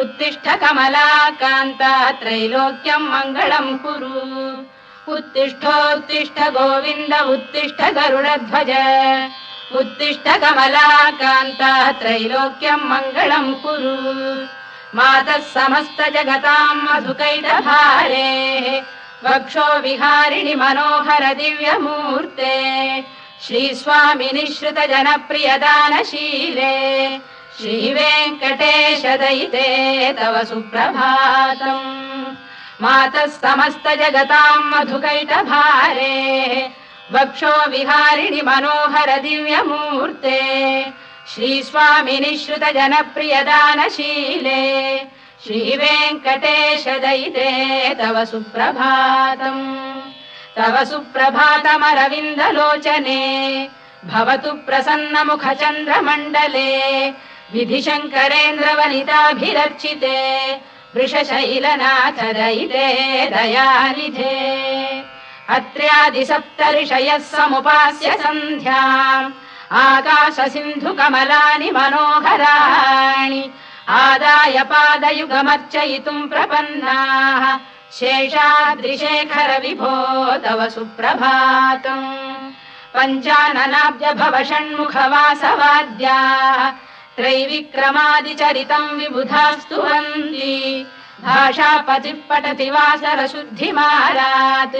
उत्तिष्ठ कमलाकान्ता त्रैलोक्यम् मङ्गलम् कुरु। उत्तिष्ठोत्तिष्ठ गोविन्द उत्तिष्ठ गरुडध्वज। उत्तिष्ठ कमलाकान्ता त्रैलोक्यम् मङ्गलम् कुरु। मातः समस्त जगताम् मधुकैटभारे। वक्षो विहारिणि मनोहर दिव्यमूर्ते। श्रुत जनप्रियदानशीले श्रीवेङ्कटेश दयिते तव सुप्रभातम् मातः समस्त जगताम् मधुकैटभारे वक्षो विहारिणि मनोहर दिव्यमूर्ते श्रीस्वामिनि श्रुत जनप्रियदानशीले श्रीवेङ्कटेश दयिते तव सुप्रभातम् तव सुप्रभातमरविन्दलोचने भवतु प्रसन्नमुखचन्द्रमण्डले विधिशङ्करेन्द्रवनिताभिरर्चिते वृषशैलनाथ दयिते दयानिधे। अत्र्यादिसप्तऋषयः समुपास्य सन्ध्याम् आकाश सिन्धु कमलानि मनोहराणि आदाय पादयुगमर्चयितुम् प्रपन्नाः शेषाद्रिशेखर विभो तव सुप्रभातम्। पञ्चाननाब्ज भव षण्मुखवासवाद्याः त्रैविक्रमादिचरितम् विबुधास्तु वन्ति भाषापतिः पठति वासरशुद्धिमारात्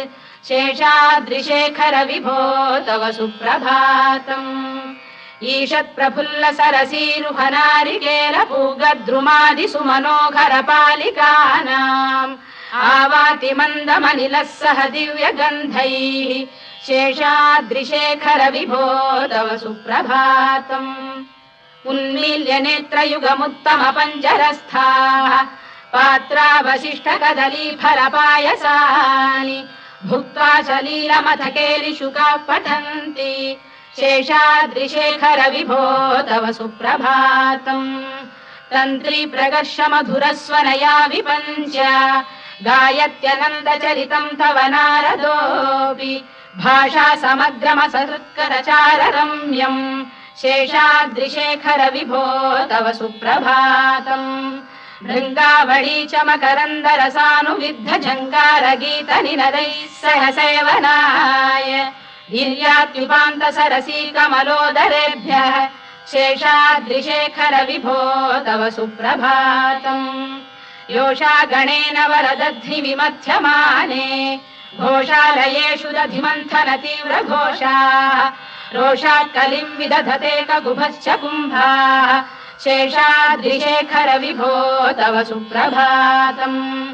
शेषाद्रिशेखर विभो तव सुप्रभातम्। ईषत् प्रफुल्ल सरसीरुहनारिकेल पूगद्रुमादिसु मनोहर पालिकानाम् आवाति मन्दमनिलः सह दिव्यगन्धैः। शेषाद्रिशेखर विभो तव सुप्रभातम् उन्मील्य नेत्रयुगमुत्तम पञ्जरस्थाः पात्रावशिष्ट कदली फलपायसानि भुक्त्वा सलीलमथ केलिशुकाः पठन्ति शेषाद्रिशेखर विभो तव सुप्रभातम्। तन्त्री प्रकर्ष मधुरस्वनया विपञ्च गायत्यनन्दचरितम् तव नारदोऽपि भाषा समग्रमसहृत्करचार रम्यम् शेषाद्रिशेखर विभो तव सुप्रभातम्। भृङ्गावळी च मकरन्दरसानुविद्ध जङ्गार गीत निनदैः सह सेवनाय वीर्यात्युपान्त सरसी कमलोदरेभ्यः शेषाद्रिशेखर विभो तव सुप्रभातम्। योषा गणेन वरदध्नि विमथ्यमाने घोषालयेषु दधिमन्थन तीव्र रोषात् कलिम् विदधते कगुभश्च कुम्भाः। शेषाद्रिशेखर विभो तव सुप्रभातम्।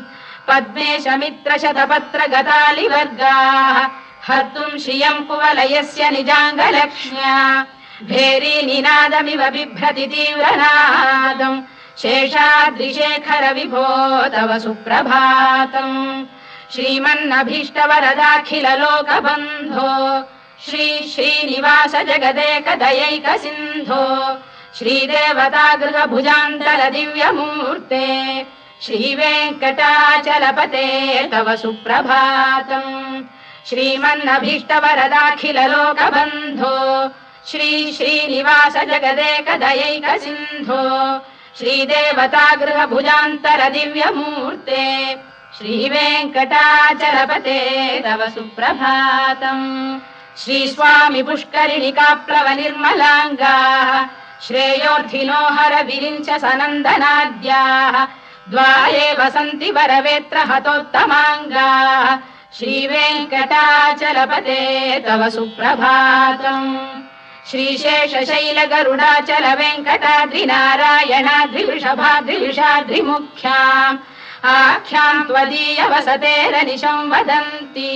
पद्मेश मित्र शतपत्र गतालिवर्गाः हर्तुम् श्रियम् कुवलयस्य निजाङ्गलक्ष्म्या। भेरी निनादमिव बिभ्रति तीव्रनादम्। शेषाद्रिशेखर विभो तव सुप्रभातम्। श्रीमन्नभीष्टवरदाखिल लोकबन्धो श्री श्रीनिवास जगदेकदयैक सिन्धो श्रीदेवता गृहभुजान्तल दिव्यमूर्ते श्रीवेङ्कटाचलपते तव सुप्रभातम् श्रीमन्नभीष्टवरदाखिल लोकबन्धो श्री श्रीनिवास जगदेकदयैक सिन्धो श्रीदेवता गृहभुजान्तर दिव्यमूर्ते श्रीवेङ्कटाचलपते तव सुप्रभातम् श्रीस्वामि पुष्करिणिकाप्लव निर्मलाङ्गाः श्रेयोर्थिनो हर विरिञ्च सनन्दनाद्याः द्वाये वसन्ति वरवेत्र हतोत्तमाङ्गाः श्रीवेङ्कटाचलपते तव सुप्रभातम्। श्रीशेषशैल गरुडाचल वेङ्कटाद्रिनारायणाद्रिवृषभाद्रिविषाद्रिमुख्याम् आख्याम् त्वदीय वसतेरनिशम् वदन्ति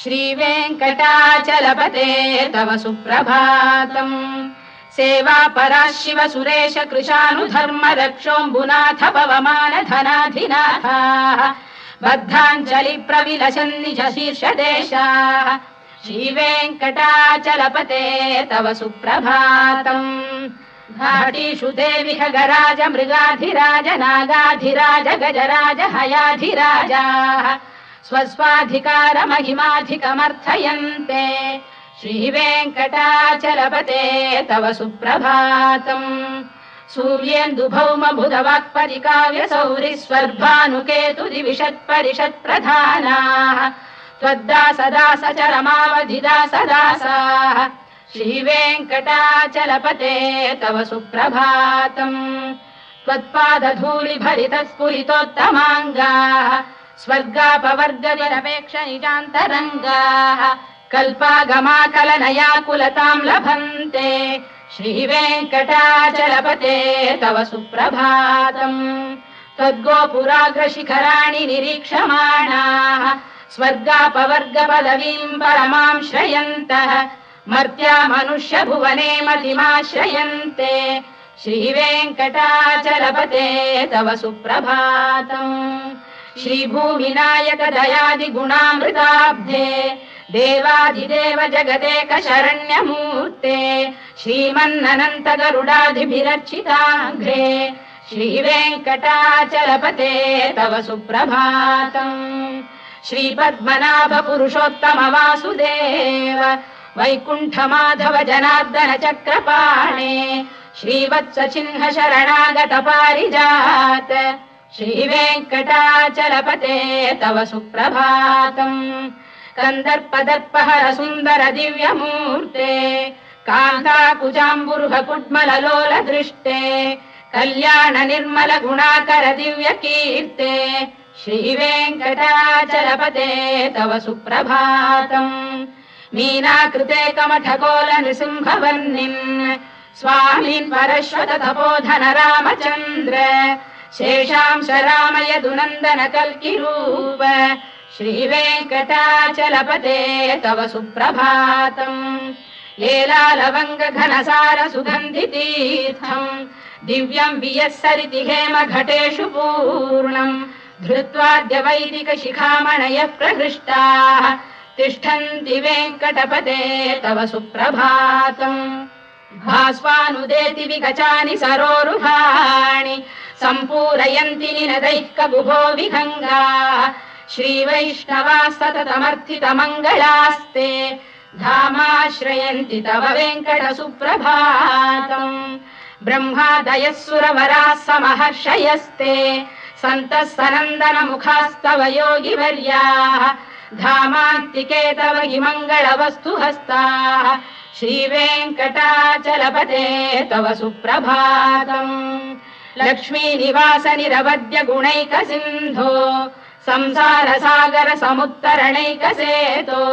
श्रीवेङ्कटाचलपते तव सुप्रभातम् सेवा परा शिव सुरेश कृशानुधर्म रक्षोऽम्बुनाथ पवमान धनाधिनाथाः। बद्धाञ्जलि प्रविलसन् निज शीर्षदेशाः। श्रीवेङ्कटाचलपते तव सुप्रभातम् घाटीषु देवि खगराज मृगाधिराज नागाधिराज गजराज हयाधिराजाः स्वस्वाधिकारमहिमाधिकमर्थयन्ते। श्रीवेङ्कटाचलपते तव सुप्रभातम्। सूर्येन्दुभौम बुधवाक्परिकाव्य सौरि स्वर्भानुकेतु दिविशत्परिषत् प्रधानाः त्वद्दासदास चरमावधिदासदासाः श्रीवेङ्कटाचलपते तव सुप्रभातम्। त्वत्पादधूलि स्वर्गापवर्ग निरपेक्ष निजान्तरङ्गाः कल्पागमाकलनया कुलताम् लभन्ते श्रीवेङ्कटाचलपते तव सुप्रभातम् त्वद्गोपुराग्रशिखराणि निरीक्षमाणाः स्वर्गापवर्ग पदवीम् परमाम् श्रयन्तः मर्त्या मनुष्य भुवने मतिमाश्रयन्ते श्रीवेङ्कटाचलपते तव सुप्रभातम् श्रीभूमिनायक दयादिगुणामृताब्धे देवादिदेव जगदेक शरण्यमूर्ते श्रीमन्ननन्त गरुडादिभिरर्चिताघ्रे श्रीवेङ्कटाचलपते तव सुप्रभातम् श्रीपद्मनाभ पुरुषोत्तम वासुदेव वैकुण्ठ माधव जनार्दन चक्रपाणे श्रीवत्स चिह्न शरणागत पारिजात श्रीवेङ्कटाचलपते तव सुप्रभातम्। कन्दर्पदर्पहर सुन्दर दिव्यमूर्ते कान्ताकुजाम्बुरुह कुड्मललोल दृष्टे कल्याण निर्मल गुणाकर दिव्य कीर्ते श्रीवेङ्कटाचलपते तव सुप्रभातम्। मीनाकृते कमठकोल नृसिंहवर्णिन् स्वामीन् परश्वत तपोधन रामचन्द्र शेषांश रामयदुनन्दन कल्किरूप श्रीवेङ्कटाचलपते तव सुप्रभातम्। लेलालवङ्ग घनसार सुगन्धितीर्थम् दिव्यम् वियस्सरिति हेम घटेषु पूर्णम्। धृत्वाद्य वैदिक प्रहृष्टाः। तिष्ठन्ति वेङ्कटपते तव सुप्रभातम्। भास्वानुदेति विगचानि सरोरुहाणि सम्पूरयन्ति निनदैः कबुभो विहङ्गाः श्रीवैष्णवा सततमर्थितमङ्गलास्ते धामाश्रयन्ति तव वेङ्कट सुप्रभातम् ब्रह्मादयः सुरवराः समहर्षयस्ते सन्तः सनन्दन मुखास्तव योगिवर्याः धामान्तिके तव हि मङ्गलवस्तु हस्ताः श्रीवेङ्कटाचलपते तव सुप्रभातम् लक्ष्मीनिवास निरवद्य गुणैक सिन्धो संसार सागर समुत्तरणैक सेतो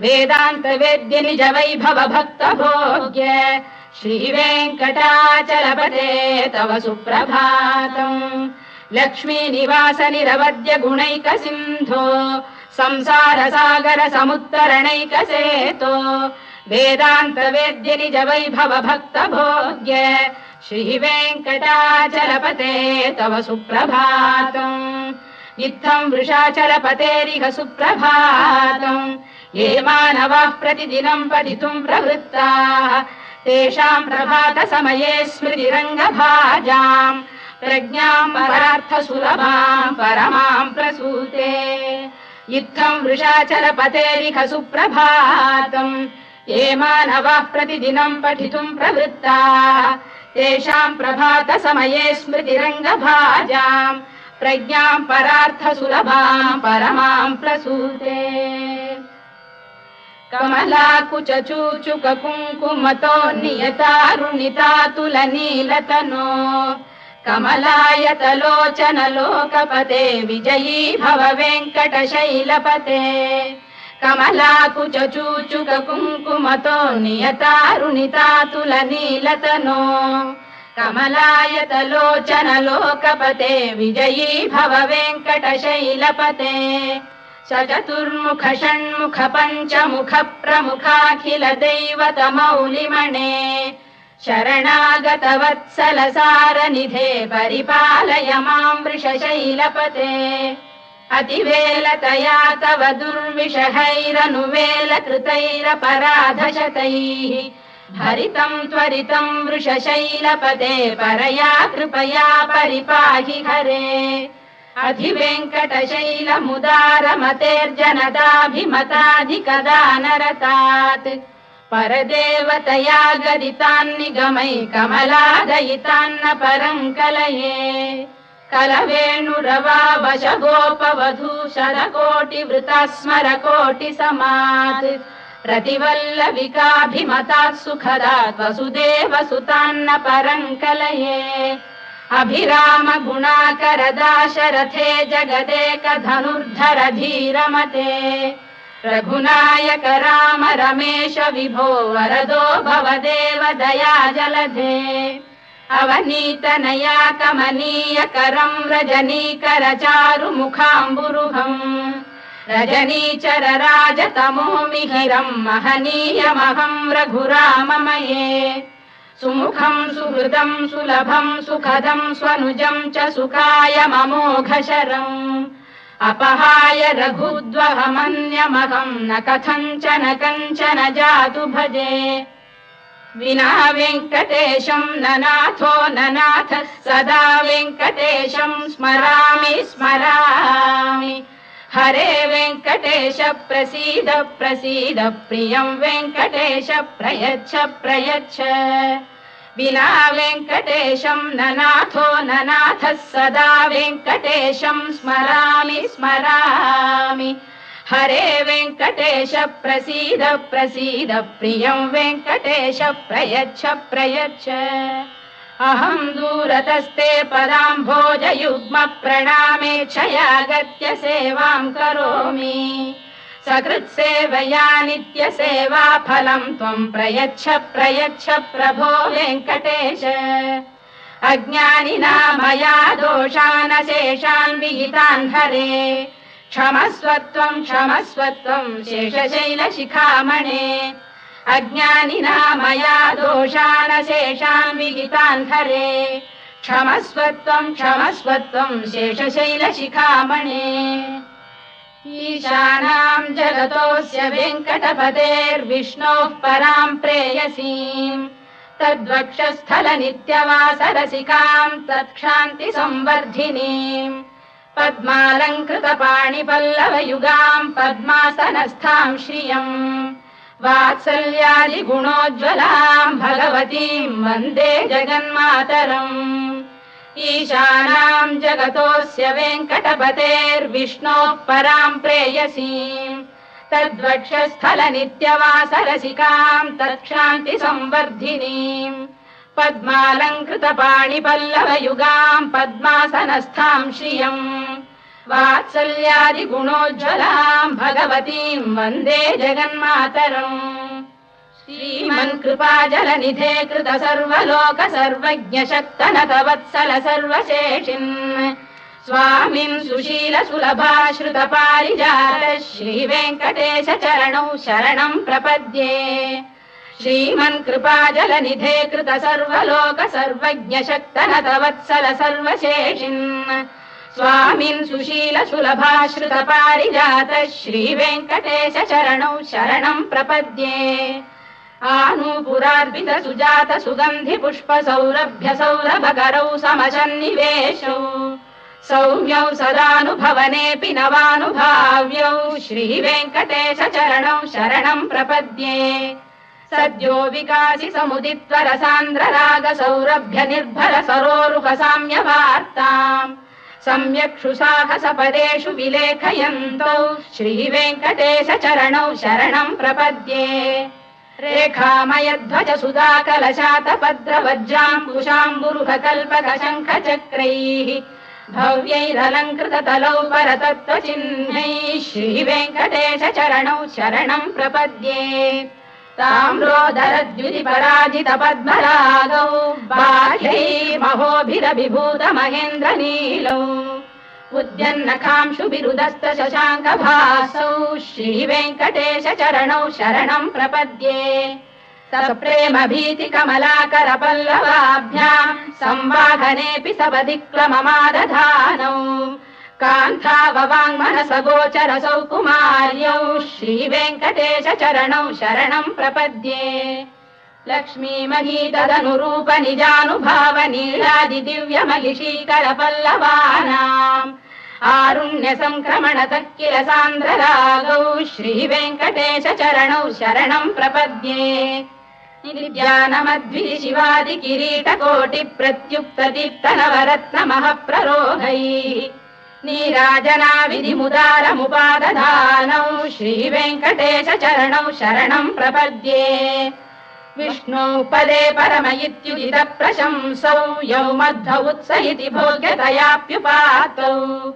वेदान्त वेद्य निज वैभव भक्त भोग्य श्रीवेङ्कटाचलपते तव सुप्रभातम्। लक्ष्मीनिवास निरवद्य गुणैक श्रीवेङ्कटाचलपते तव सुप्रभातम् इत्थम् वृषाचलपतेरिह सुप्रभातम् ये मानवाः प्रतिदिनम् पठितुम् प्रवृत्ताः। तेषाम् प्रभात समये स्मृतिरङ्गभाजाम्। प्रज्ञाम् परार्थ सुलभाम् परमाम् प्रसूते। इत्थम् वृषाचलपतेरिह सुप्रभातम् ये मानवाः प्रतिदिनम् पठितुम् प्रवृत्ताः। तेषाम् प्रभात समये स्मृतिरङ्गभाजाम्। प्रज्ञाम् परार्थ सुलभाम् परमाम् प्रसूते। कमलाकुच चूचुक कुङ्कुमतो नियतारुणितातुल नीलतनो कमलायतलोचन लोकपते विजयी भव वेङ्कटशैलपते चूचुक कुङ्कुमतो नियतारुणितातुल नीलतनो कमलायतलोचन लोकपते विजयी भव वेङ्कटशैलपते स चतुर्मुख षण्मुख पञ्चमुख प्रमुखाखिल दैवत मौलिमणे शरणागतवत्सलसारनिधे परिपालय माम् वृषशैलपते अतिवेलतया तव दुर्विषहैरनुवेलकृतैरपराधशतैः। हरितम् त्वरितम् वृषशैलपते परया कृपया परिपाहि हरे। अधिवेङ्कटशैलमुदारमतेर्जनदाभिमताधिकदानरतात् परदेवतया गदितान्निगमै कमलादयितान्न परम् कलये गोपवधू शरकोटिवृता स्मरकोटि समात् प्रतिवल्लविकाभिमतात् सुखदात् वसुदेव सुतान्न परम् कलये अभिराम गुणाकरदाशरथे जगदेकधनुर्धर धीरमते रघुनायक राम रमेश विभो वरदो भवदेव दया जलधे अवनीतनया कमनीय करम् रजनीकर चारु मुखाम्बुरुहम् रजनीचर राजतमो मिहिरम् महनीयमहम् रघुराममये। सुमुखम् सुहृदम् सुलभम् सुखदम् स्वनुजम् च सुखाय ममोघशरम् अपहाय रघुद्वहमन्यमहम् न कथञ्चन कञ्चन जातु भजे विना वेङ्कटेशम् न नाथो न नाथः सदा वेङ्कटेशम् स्मरामि स्मरामि। हरे वेङ्कटेश प्रसीद प्रसीद प्रियम् वेङ्कटेश प्रयच्छ प्रयच्छ। विना वेङ्कटेशम् न नाथो न नाथः सदा वेङ्कटेशम् स्मरामि स्मरामि हरे वेङ्कटेश प्रसीद प्रसीद प्रियम् वेङ्कटेश प्रयच्छ प्रयच्छ। अहम् दूरतस्ते पदाम्भोजयुग्म प्रणामे क्षयागत्य सेवाम् करोमि। सकृत्सेवया नित्यसेवा फलम् त्वम् प्रयच्छ प्रयच्छ प्रभो वेङ्कटेश। अज्ञानिना मया दोषानशेषान् विहितान् हरे क्षमस्वत्वम् क्षमस्वत्वम् शेषशैलशिखामणे अज्ञानिना मया दोषानशेषान् विहितान् हरे। क्षमस्वत्वम् क्षमस्वत्वम् शेषशैलशिखामणे ईशानाम् जगतोऽस्य वेङ्कटपतेर्विष्णोः पराम् प्रेयसीम्। तद्वक्षस्थल नित्यवासरसिकाम् तत्क्षान्ति संवर्धिनीम् पद्मालङ्कृत पाणिपल्लवयुगाम् पद्मासनस्थाम् श्रियम् वात्सल्यादिगुणोज्ज्वलाम् भगवतीम् वन्दे जगन्मातरम् ईशानाम् जगतोऽस्य वेङ्कटपतेर्विष्णोः पराम् प्रेयसीम् तद्वक्षस्थल नित्यवासरसिकाम् तत्क्षान्ति संवर्धिनीम् पद्मालङ्कृत पाणिपल्लवयुगाम् पद्मासनस्थाम् श्रियम् वात्सल्यादिगुणोज्ज्वलाम् भगवतीम् वन्दे जगन्मातरम् श्रीमन्कृपा जलनिधे कृत सर्वलोक सर्वज्ञ शक्तनत वत्सल सर्वशेषिन्। स्वामिन् सुशील सुलभाश्रुत पारिजात श्रीवेङ्कटेश चरणौ शरणम् प्रपद्ये श्रीमन्कृपा जलनिधे कृत सर्वलोक सर्वज्ञ शक्तनत वत्सल सर्वशेषिन्। स्वामिन् सुशील सुलभाश्रुत पारिजात श्रीवेङ्कटेश चरणौ शरणम् प्रपद्ये। आनूपुरार्पित सुजात सुगन्धि पुष्प सौरभ्य सौरभकरौ समसन्निवेशौ। सौम्यौ सदानुभवनेऽपि नवानुभाव्यौ श्रीवेङ्कटेश चरणौ शरणम् प्रपद्ये सद्यो विकासि समुदित्वर सान्द्र राग निर्भर सरोरुह साम्यवार्ताम् सम्यक् शुसाहसपदेषु विलेखयन्तौ। श्रीवेङ्कटेश चरणौ शरणम् प्रपद्ये। रेखामयध्वज सुधा कलशातपद्रवज्राङ्कुशाम्बुरुह कल्पक शङ्ख चक्रैः भव्यैरलङ्कृत तलौ परतत्त्वचिह्नैः। श्रीवेङ्कटेश चरणौ शरणम् प्रपद्ये ताम्रोदरद्युति पराजित पद्मरागौ बाह्यै महोभिरभिभूत महेन्द्र नीलौ उद्यन्नखांशु बिरुदस्त शशाङ्क भासौ श्रीवेङ्कटेश चरणौ शरणम् प्रपद्ये प्रेम भीति कमलाकर पल्लवाभ्याम् संवाहनेऽपि सपदिक्लममादधानौ कान्थाववाङ्मनस गोचरसौ कुमार्यौ श्रीवेङ्कटेश चरणौ शरणम् प्रपद्ये। लक्ष्मी मही तदनुरूप निजानुभाव नीलादि दिव्य महिषीकर पल्लवानाम् आरुण्य सङ्क्रमणतः किल सान्द्ररागौ श्रीवेङ्कटेश चरणौ शरणम् प्रपद्ये। निद्यानमद्भि शिवादि किरीटकोटि प्रत्युक्त दीप्त नवरत्नमः प्ररोहैः नीराजना विधिमुदारमुपादधानौ श्रीवेङ्कटेश चरणौ शरणम् प्रपद्ये। विष्णौ पदे परम प्रशंसौ यौ मध्व उत्स इति भोग्यतयाप्युपातौ।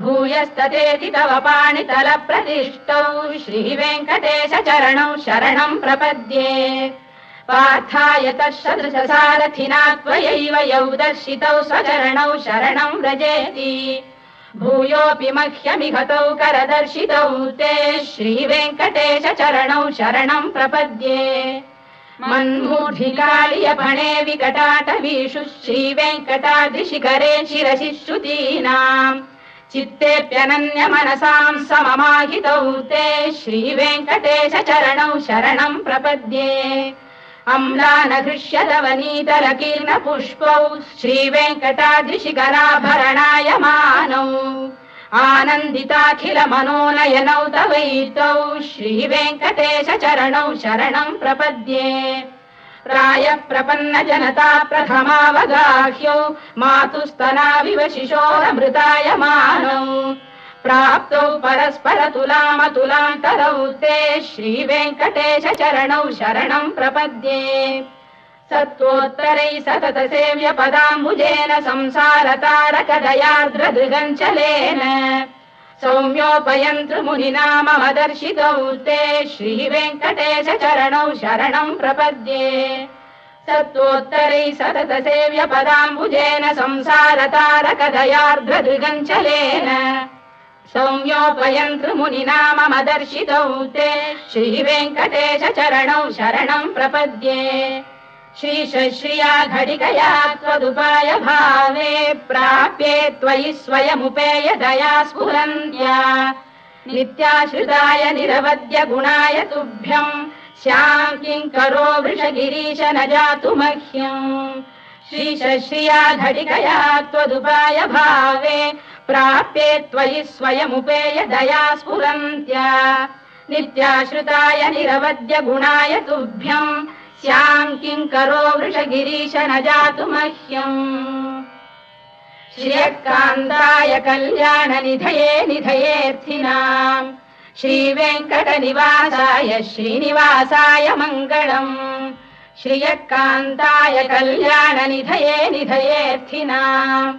भूयस्ततेति तव पाणितल प्रतिष्ठौ श्रीवेङ्कटेश चरणौ शरणम् प्रपद्ये। पार्थाय तत्सदृशसारथिना त्वयैव यौ दर्शितौ स्वचरणौ शरणम् व्रजेति भूयोऽपि मह्यमिहतौ करदर्शितौ ते श्रीवेङ्कटेश चरणौ शरणम् प्रपद्ये। मन्मूर्धिकालियपणे विकटाटवीषु श्रीवेङ्कटाद्रिशिखरे शिरसि श्रुतीनाम् चित्तेऽप्यनन्य मनसाम् सममाहितौ ते श्रीवेङ्कटेश चरणौ शरणम् प्रपद्ये पुष्पौ श्रीवेङ्कटाद्रिशिखराभरणाय मानौ। आनन्दिताखिल मनोनयनौ तवैतौ श्रीवेङ्कटेश चरणौ शरणम् प्रपद्ये। प्रायः प्रपन्न जनता प्रथमावगाह्यौ मातुस्तनाविव शिशोरमृताय मानौ प्राप्तौ परस्पर तुलामतुलान्तरौ ते श्रीवेङ्कटेश चरणौ शरणम् प्रपद्ये। सत्त्वोत्तरै सतत सेव्य पदाम्बुजेन संसार तारकदयार्द्रदृगञ्चलेन सौम्योपयन्तृमुनिना मम दर्शितौ ते श्रीवेङ्कटेश चरणौ शरणम् प्रपद्ये। सत्त्वोत्तरै सतत सेव्य पदाम्बुजेन संसार तारकदयार्द्रदृगञ्चलेन सौम्योपयन्तृमुनिना मम दर्शितौ ते श्रीवेङ्कटेश चरणौ शरणम् प्रपद्ये। श्रीश्रिया घटिकया त्वदुपाय भावे प्राप्ये त्वयि स्वयमुपेय दया स्फुरन्त्या नित्याश्रिताय निरवद्य गुणाय तुभ्यम् श्याम् किङ्करो वृषगिरीश न जातु मह्यम् श्रीश्रिया घटिकया त्वदुपाय भावे प्राप्ये त्वयि स्वयमुपेय दया स्फुरन्त्या। नित्याश्रिताय निरवद्य गुणाय तुभ्यम् स्याम् किङ्करो वृषगिरीश न जातु मह्यम् श्रियकान्ताय कल्याणनिधये निधयेऽर्थिनाम् श्रीवेङ्कटनिवासाय श्रीनिवासाय मङ्गलम् श्रियकान्ताय कल्याणनिधये निधयेऽर्थिनाम्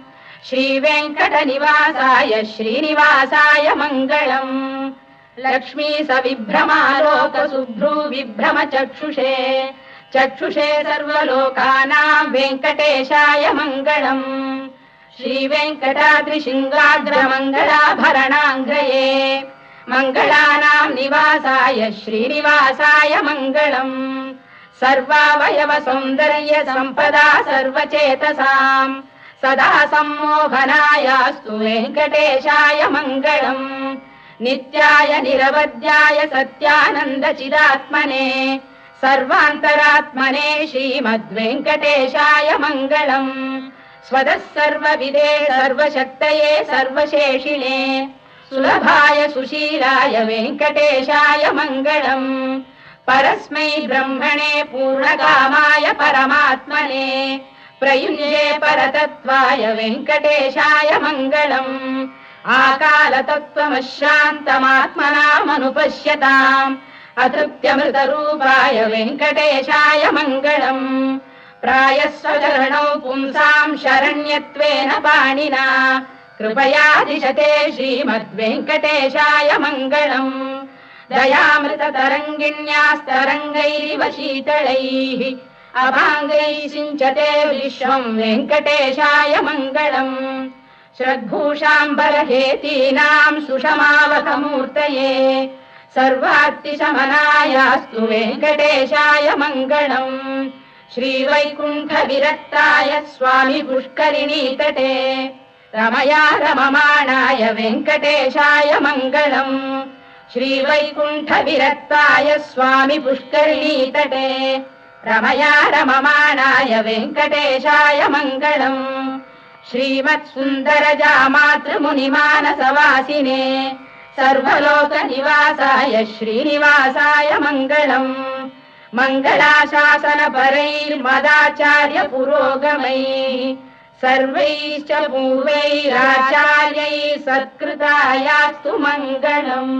श्रीवेङ्कटनिवासाय श्रीनिवासाय मङ्गलम् लक्ष्मी सविभ्रमालोकसुभ्रू विभ्रम चक्षुषे चक्षुषे सर्वलोकानाम् वेङ्कटेशाय मङ्गलम्। श्रीवेङ्कटाद्रिशृङ्गाग्रमङ्गलाभरणाङ्ग्रये मङ्गलानाम् निवासाय श्रीनिवासाय मङ्गलम्। सर्वावयव सौन्दर्य सम्पदा सर्वचेतसाम् सदा सम्मोहनायास्तु वेङ्कटेशाय मङ्गलम्। नित्याय निरवध्याय सत्यानन्दचिदात्मने सर्वान्तरात्मने श्रीमद्वेङ्कटेशाय मङ्गलम्। स्वदः सर्वविदे सर्वशक्तये सर्वशेषिणे। सुलभाय सुशीलाय वेङ्कटेशाय मङ्गलम्। परस्मै ब्रह्मणे पूर्णकामाय परमात्मने प्रयुञ्जे परतत्त्वाय वेङ्कटेशाय मङ्गलम्। आकालतत्त्वमशान्तमात्मनामनुपश्यताम् अतृप्त्यमृतरूपाय वेङ्कटेशाय मङ्गलम्। प्रायस्वचरणौ पुंसाम् शरण्यत्वेन पाणिना। कृपया दिशते श्रीमद्वेङ्कटेशाय मङ्गलम्। दयामृततरङ्गिण्यास्तरङ्गैरिव शीतलैः अभाङ्गैः सिञ्चते विश्वम् वेङ्कटेशाय मङ्गलम्। श्रद्भूषाम्बरहेतीनाम् सुषमावकमूर्तये सर्वात्तिशमनायास्तु वेङ्कटेशाय मङ्गलम्। श्रीवैकुण्ठविरक्ताय स्वामि पुष्करिणीतटे रमया रममाणाय वेङ्कटेशाय मङ्गलम्। श्रीवैकुण्ठविरक्ताय स्वामि पुष्करिणीतटे रमया रममाणाय वेङ्कटेशाय मङ्गलम्। श्रीमत्सुन्दरजामातृमुनिमानसवासिने सर्वलोकनिवासाय श्रीनिवासाय मङ्गलम्। मङ्गलाशासनपरैर्मदाचार्य पुरोगमैः सर्वैश्च पूर्वैराचार्यैः सत्कृतायास्तु मङ्गलम्